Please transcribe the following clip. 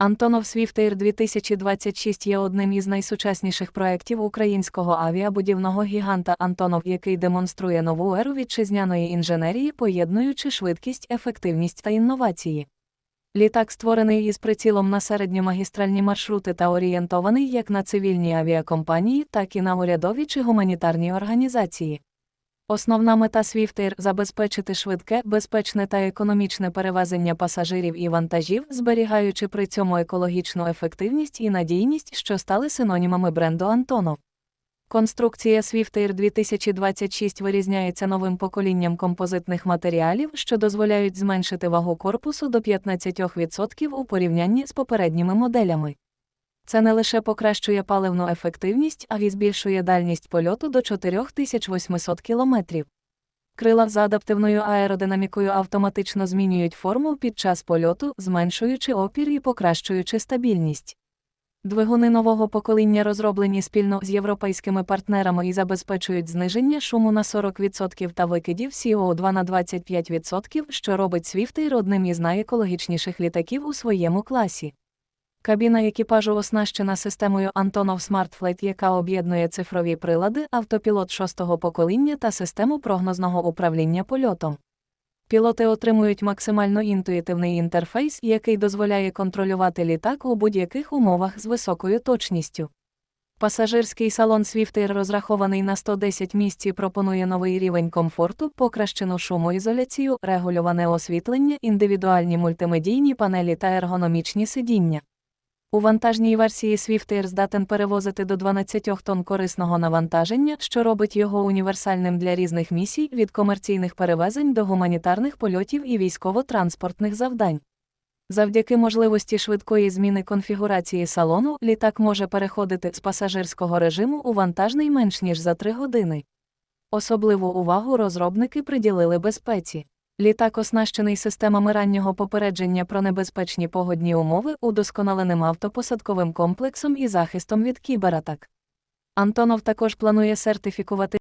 Антонов Свіфтейр 2026 є одним із найсучасніших проєктів українського авіабудівного гіганта Антонов, який демонструє нову еру вітчизняної інженерії, поєднуючи швидкість, ефективність та інновації. Літак створений із прицілом на середньомагістральні маршрути та орієнтований як на цивільні авіакомпанії, так і на урядові чи гуманітарні організації. Основна мета Свіфтейр – забезпечити швидке, безпечне та економічне перевезення пасажирів і вантажів, зберігаючи при цьому екологічну ефективність і надійність, що стали синонімами бренду Антонов. Конструкція Swiftair 2026 вирізняється новим поколінням композитних матеріалів, що дозволяють зменшити вагу корпусу до 15% у порівнянні з попередніми моделями. Це не лише покращує паливну ефективність, а й збільшує дальність польоту до 4800 км. Крила з адаптивною аеродинамікою автоматично змінюють форму під час польоту, зменшуючи опір і покращуючи стабільність. Двигуни нового покоління розроблені спільно з європейськими партнерами і забезпечують зниження шуму на 40% та викидів CO2 на 25%, що робить Swiftair одним із найекологічніших літаків у своєму класі. Кабіна екіпажу оснащена системою Antonov Smart Flight, яка об'єднує цифрові прилади, автопілот шостого покоління та систему прогнозного управління польотом. Пілоти отримують максимально інтуїтивний інтерфейс, який дозволяє контролювати літак у будь-яких умовах з високою точністю. Пасажирський салон Swiftair розрахований на 110 місць пропонує новий рівень комфорту, покращену шумоізоляцію, регулюване освітлення, індивідуальні мультимедійні панелі та ергономічні сидіння. У вантажній версії Swiftair здатен перевозити до 12 тонн корисного навантаження, що робить його універсальним для різних місій від комерційних перевезень до гуманітарних польотів і військово-транспортних завдань. Завдяки можливості швидкої зміни конфігурації салону, літак може переходити з пасажирського режиму у вантажний менш ніж за 3 години. Особливу увагу розробники приділили безпеці. Літак оснащений системами раннього попередження про небезпечні погодні умови, удосконаленим автопосадковим комплексом і захистом від кібератак. Антонов також планує сертифікувати